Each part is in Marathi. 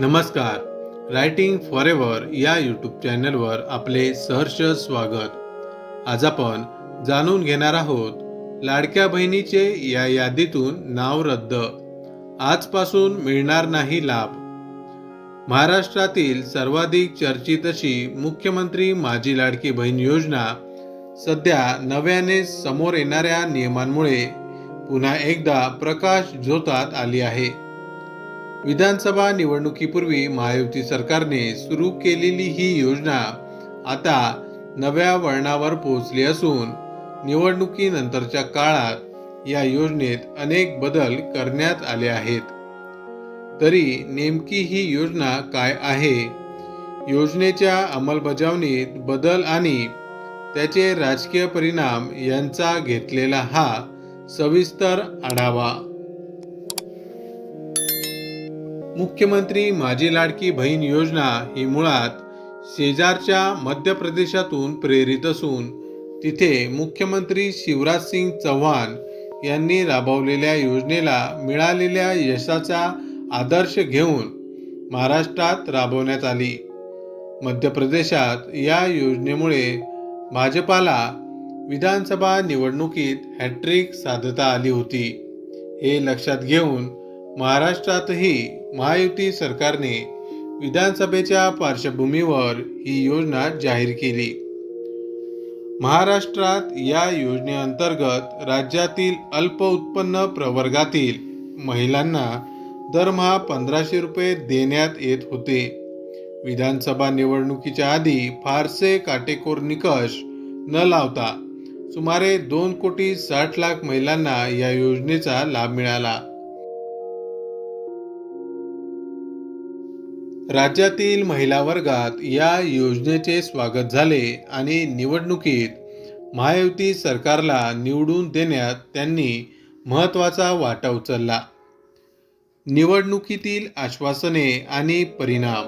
नमस्कार. रायटिंग फॉर एव्हर या यूट्यूब चॅनलवर आपले सहर्ष स्वागत. आज आपण जाणून घेणार आहोत लाडक्या बहिणीचे या यादीतून नाव रद्द. आजपासून मिळणार नाही लाभ. महाराष्ट्रातील सर्वाधिक चर्चित अशी मुख्यमंत्री माझी लाडकी बहीण योजना सध्या नव्याने समोर येणाऱ्या नियमांमुळे पुन्हा एकदा प्रकाश झोतात आली आहे. विधानसभा निवडणुकीपूर्वी महायुती सरकारने सुरू केलेली ही योजना आता नव्या वळणावर पोहोचली असून निवडणुकीनंतरच्या काळात या योजनेत अनेक बदल करण्यात आले आहेत. तरी नेमकी ही योजना काय आहे? योजनेच्या अंमलबजावणीत बदल आणि त्याचे राजकीय परिणाम यांचा घेतलेला हा सविस्तर आढावा. मुख्यमंत्री माझी लाडकी बहीण योजना ही मुळात शेजारच्या मध्य प्रदेशातून प्रेरित असून तिथे मुख्यमंत्री शिवराज सिंग चव्हाण यांनी राबवलेल्या योजनेला मिळालेल्या यशाचा आदर्श घेऊन महाराष्ट्रात राबवण्यात आली. मध्य प्रदेशात या योजनेमुळे भाजपाला विधानसभा निवडणुकीत हॅट्रिक साधता आली होती. हे लक्षात घेऊन महाराष्ट्रातही महायुती सरकारने विधानसभेच्या पार्श्वभूमीवर ही योजना जाहीर केली. महाराष्ट्रात या योजनेअंतर्गत राज्यातील अल्प उत्पन्न प्रवर्गातील महिलांना दरमहा पंधराशे रुपये देण्यात येत होते. विधानसभा निवडणुकीच्या आधी फारसे काटेकोर निकष न लावता सुमारे दोन कोटी साठ लाख महिलांना या योजनेचा लाभ मिळाला. राज्यातील महिला वर्गात या योजनेचे स्वागत झाले आणि निवडणुकीत महायुती सरकारला निवडून देण्यात त्यांनी महत्त्वाचा वाटा उचलला. निवडणुकीतील आश्वासने आणि परिणाम.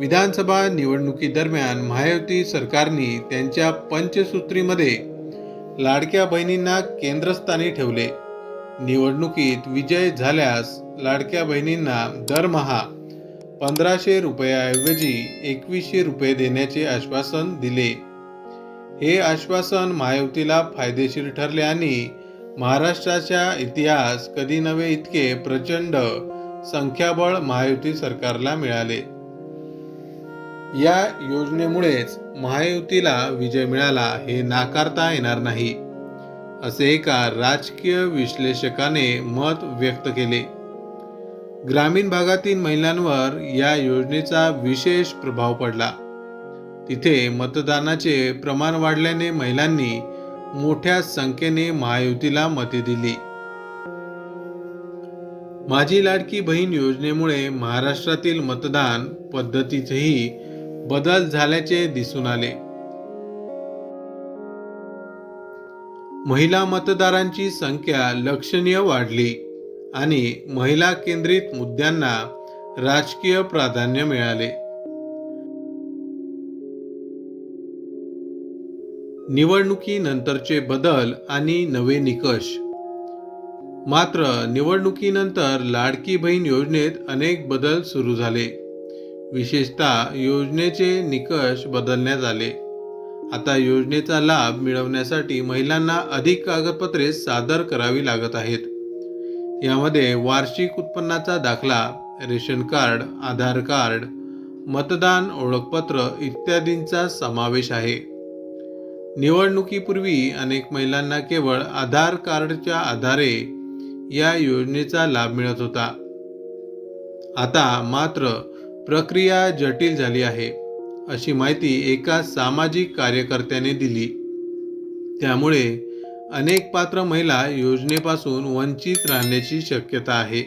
विधानसभा निवडणुकीदरम्यान महायुती सरकारने त्यांच्या पंचसूत्रीमध्ये लाडक्या बहिणींना केंद्रस्थानी ठेवले. निवडणुकीत विजय झाल्यास लाडक्या बहिणींना दरमहा पंधराशे रुपयाऐवजी एकवीसशे रुपये देण्याचे आश्वासन दिले. हे आश्वासन महायुतीला फायदेशीर ठरले आणि महाराष्ट्राच्या इतिहास कधी नव्हे इतके प्रचंड संख्याबळ महायुती सरकारला मिळाले. या योजनेमुळेच महायुतीला विजय मिळाला हे नाकारता येणार नाही असे एका राजकीय विश्लेषकाने मत व्यक्त केले. ग्रामीण भागातील महिलांवर या योजनेचा विशेष प्रभाव पडला. तिथे मतदानाचे प्रमाण वाढल्याने महिलांनी मोठ्या संख्येने महायुतीला मते दिली. माझी लाडकी बहीण योजनेमुळे महाराष्ट्रातील मतदान पद्धतीतही बदल झाल्याचे दिसून आले. महिला मतदारांची संख्या लक्षणीय वाढली. आणि महिला केंद्रित मुद्द्यांना राजकीय प्राधान्य मिळाले. निवडणुकीनंतरचे बदल आणि नवे निकष. मात्र निवडणुकीनंतर लाडकी बहीण योजनेत अनेक बदल सुरू झाले. विशेषतः योजनेचे निकष बदलण्यात आले. आता योजनेचा लाभ मिळवण्यासाठी महिलांना अधिक कागदपत्रे सादर करावी लागत आहेत. यामध्ये वार्षिक उत्पन्नाचा दाखला रेशन कार्ड आधार कार्ड मतदान ओळखपत्र इत्यादींचा समावेश आहे. निवडणुकीपूर्वी अनेक महिलांना केवळ आधार कार्डच्या आधारे या योजनेचा लाभ मिळत होता. आता मात्र प्रक्रिया जटिल झाली आहे अशी माहिती एका सामाजिक कार्यकर्त्याने दिली. त्यामुळे अनेक पात्र महिला योजनेपासून वंचित राहण्याची शक्यता आहे.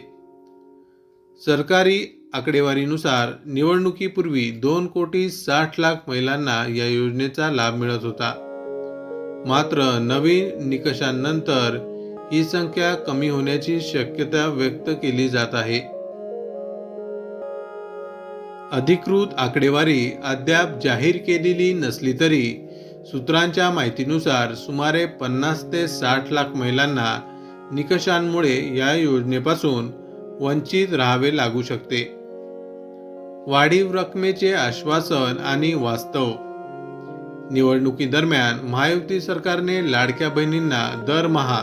सरकारी आकडेवारीनुसार निवडणुकीपूर्वी दोन कोटी साठ लाख महिलांना या योजनेचा लाभ मिळत होता. मात्र नवीन निकषांनंतर ही संख्या कमी होण्याची शक्यता व्यक्त केली जात आहे. अधिकृत आकडेवारी अद्याप जाहीर केलेली नसली तरी सूत्रांच्या माहितीनुसार सुमारे पन्नास ते साठ लाख महिलांना निकषांमुळे या योजनेपासून वंचित राहावे लागू शकते. वाढीव रकमेचे आश्वासन आणि वास्तव. निवडणुकीदरम्यान महायुती सरकारने लाडक्या बहिणींना दरमहा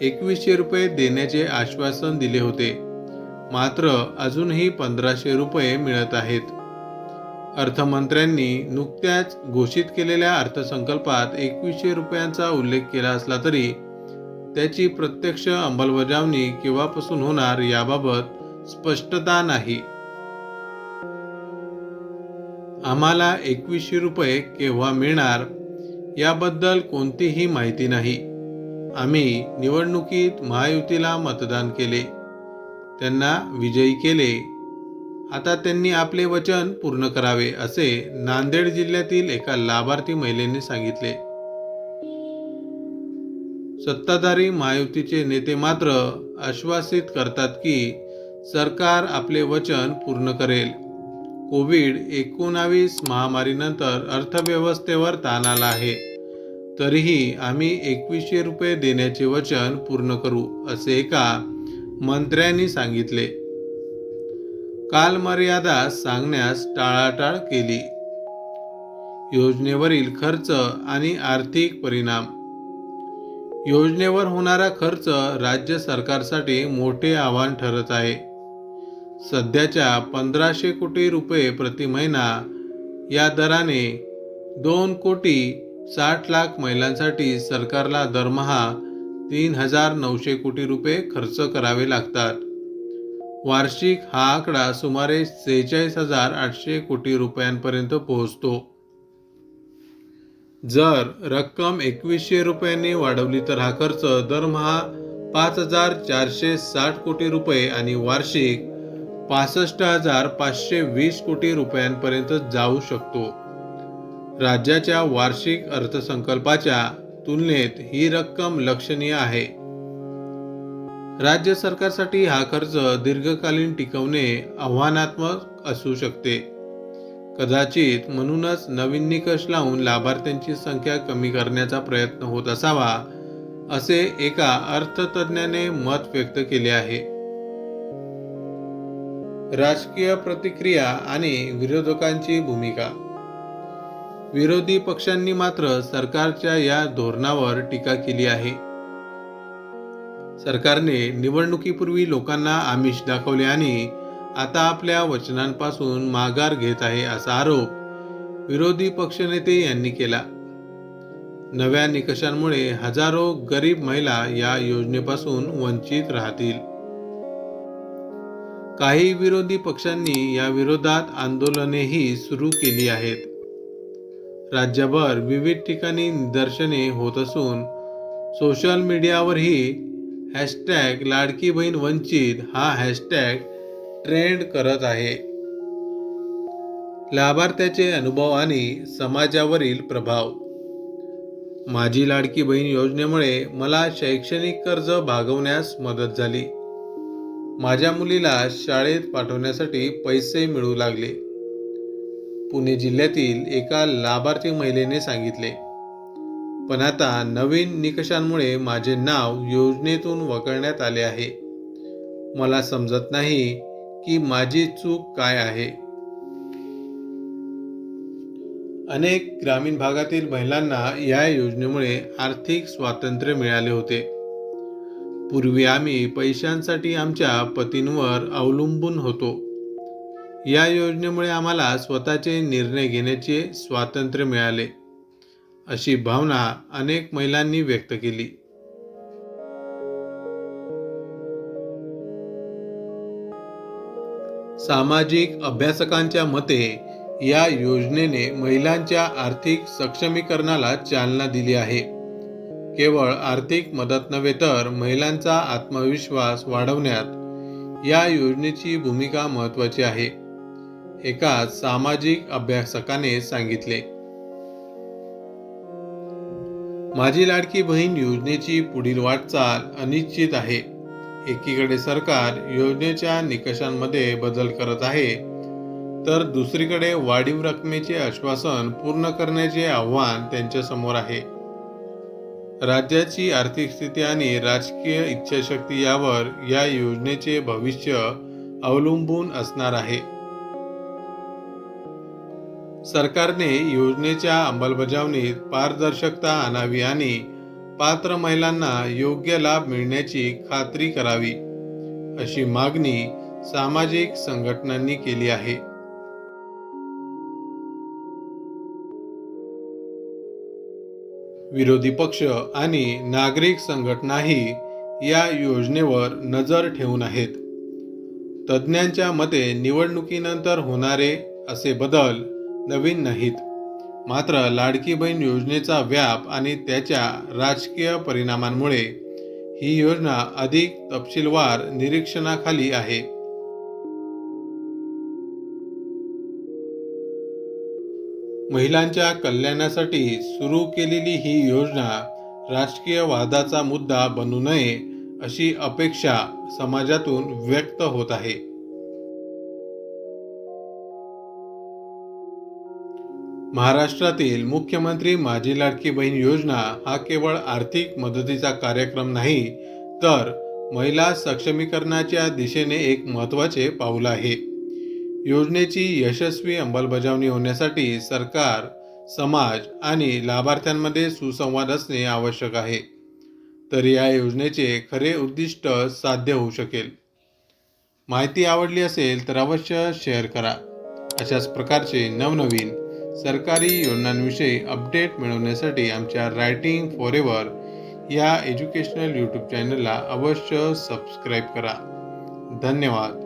एकवीसशे रुपये देण्याचे आश्वासन दिले होते. मात्र अजूनही पंधराशे रुपये मिळत आहेत. अर्थमंत्र्यांनी नुकत्याच घोषित केलेल्या अर्थसंकल्पात एकवीसशे रुपयांचा उल्लेख केला असला तरी त्याची प्रत्यक्ष अंमलबजावणी केव्हापासून होणार याबाबत स्पष्टता नाही. आम्हाला एकवीसशे रुपये केव्हा मिळणार याबद्दल कोणतीही माहिती नाही. आम्ही निवडणुकीत महायुतीला मतदान केले. त्यांना विजयी केले. आता त्यांनी आपले वचन पूर्ण करावे असे नांदेड जिल्ह्यातील एका लाभार्थी महिलेने सांगितले. सत्ताधारी महायुतीचे नेते मात्र आश्वासित करतात की सरकार आपले वचन पूर्ण करेल. कोविड एकोणावीस महामारीनंतर अर्थव्यवस्थेवर ताण आला आहे. तरीही आम्ही एकवीसशे रुपये देण्याचे वचन पूर्ण करू असे एका मंत्र्यांनी सांगितले. कालमर्यादा सांगण्यास टाळाटाळ केली. योजनेवरील खर्च आणि आर्थिक परिणाम. योजनेवर होणारा खर्च राज्य सरकारसाठी मोठे आव्हान ठरत आहे. सध्याच्या पंधराशे कोटी रुपये प्रति महिना या दराने दोन कोटी साठ लाख महिलांसाठी सरकारला दरमहा तीन हजार नऊशे कोटी रुपये खर्च करावे लागतात. वार्षिक हा आकडा सुमारे सेहेचाळीस हजार आठशे कोटी रुपयांपर्यंत पोहोचतो. जर रक्कम एकवीसशे रुपयांनी वाढवली तर हा खर्च दरमहा पाच हजार चारशे साठ कोटी रुपये आणि वार्षिक पासष्ट हजार पाचशे वीस कोटी रुपयांपर्यंत जाऊ शकतो. राज्याच्या वार्षिक अर्थसंकल्पाच्या तुलनेत ही रक्कम लक्षणीय आहे. राज्य सरकारसाठी हा खर्च दीर्घकालीन टिकवणे आव्हानात्मक असू शकते. कदाचित म्हणूनच नवीन निकष लावून लाभार्थ्यांची संख्या कमी करण्याचा प्रयत्न होत असावा असे एका अर्थतज्ज्ञाने मत व्यक्त केले आहे. राजकीय प्रतिक्रिया आणि विरोधकांची भूमिका. विरोधी पक्षांनी मात्र सरकारच्या या धोरणावर टीका केली आहे. सरकारने निवडणुकीपूर्वी लोकांना आमिष दाखवले आणि आता आपल्या वचनांपासून माघार घेत आहे असा आरोप विरोधी पक्षनेते यांनी केला. नव्या निकषांमुळे हजारो गरीब महिला या योजनेपासून वंचित राहतील. काही विरोधी पक्षांनी या विरोधात आंदोलनेही सुरू केली आहेत. राज्यभर विविध ठिकाणी निदर्शने होत असून सोशल मीडियावरही हॅशटॅग लाडकी बहीण वंचित हा हॅशटॅग ट्रेंड करत आहे. लाभार्थ्याचे अनुभव आणि समाजावरील प्रभाव. माझी लाडकी बहीण योजनेमुळे मला शैक्षणिक कर्ज भागवण्यास मदत झाली. माझ्या मुलीला शाळेत पाठवण्यासाठी पैसे मिळू लागले. पुणे जिल्ह्यातील एका लाभार्थी महिलेने सांगितले पण आता नवीन निकषांमुळे माझे नाव योजनेतून वगळण्यात आले आहे. मला समजत नाही की माझी चूक काय आहे. अनेक ग्रामीण भागातील महिलांना या योजनेमुळे आर्थिक स्वातंत्र्य मिळाले होते. पूर्वी आम्ही पैशांसाठी आमच्या पतींवर अवलंबून होतो. या योजनेमुळे आम्हाला स्वतःचे निर्णय घेण्याचे स्वातंत्र्य मिळाले. अशी भावना अनेक महिलांनी व्यक्त केली. सामाजिक अभ्यासकांच्या मते या योजनेने महिलांच्या आर्थिक सक्षमीकरणाला चालना दिली आहे. केवळ आर्थिक मदत नव्हे तर महिलांचा आत्मविश्वास वाढवण्यात या योजनेची भूमिका महत्त्वाची आहे. एका सामाजिक अभ्यासकाने सांगितले. माझी लाडकी बहीण योजनेची पुढील वाटचाल अनिश्चित आहे. एकीकडे सरकार योजनेच्या निकषांमध्ये बदल करत आहे तर दुसरीकडे वाढीव रकमेचे आश्वासन पूर्ण करण्याचे आव्हान त्यांच्यासमोर आहे. राज्याची आर्थिक स्थिती आणि राजकीय इच्छाशक्ती यावर या योजनेचे भविष्य अवलंबून असणार आहे. सरकारने योजनेच्या अंमलबजावणीत पारदर्शकता आणावी आणि पात्र महिलांना योग्य लाभ मिळण्याची खात्री करावी अशी मागणी सामाजिक संघटनांनी केली आहे. विरोधी पक्ष आणि नागरिक संघटनाही या योजनेवर नजर ठेवून आहेत. तज्ज्ञांच्या मते निवडणुकीनंतर होणारे असे बदल नवीन नाहीत. मात्र लाडकी बहीण योजनेचा व्याप आणि त्याच्या राजकीय परिणामांमुळे ही योजना अधिक तपशीलवार निरीक्षणाखाली आहे. महिलांच्या कल्याणासाठी सुरू केलेली ही योजना राजकीय वादाचा मुद्दा बनू नये अशी अपेक्षा समाजातून व्यक्त होत आहे. महाराष्ट्रातील मुख्यमंत्री माझी लाडकी बहीण योजना हा केवळ आर्थिक मदतीचा कार्यक्रम नाही तर महिला सक्षमीकरणाच्या दिशेने एक महत्त्वाचे पाऊल आहे. योजनेची यशस्वी अंमलबजावणी होण्यासाठी सरकार समाज आणि लाभार्थ्यांमध्ये सुसंवाद असणे आवश्यक आहे. तर या योजनेचे खरे उद्दिष्ट साध्य होऊ शकेल. माहिती आवडली असेल तर अवश्य शेअर करा. अशाच प्रकारचे नवनवीन सरकारी योजनांविषयी अपडेट मिळवण्यासाठी आमच्या रायटिंग फॉर एव्हर या एज्युकेशनल यूट्यूब चॅनलला अवश्य सबस्क्राईब करा. धन्यवाद.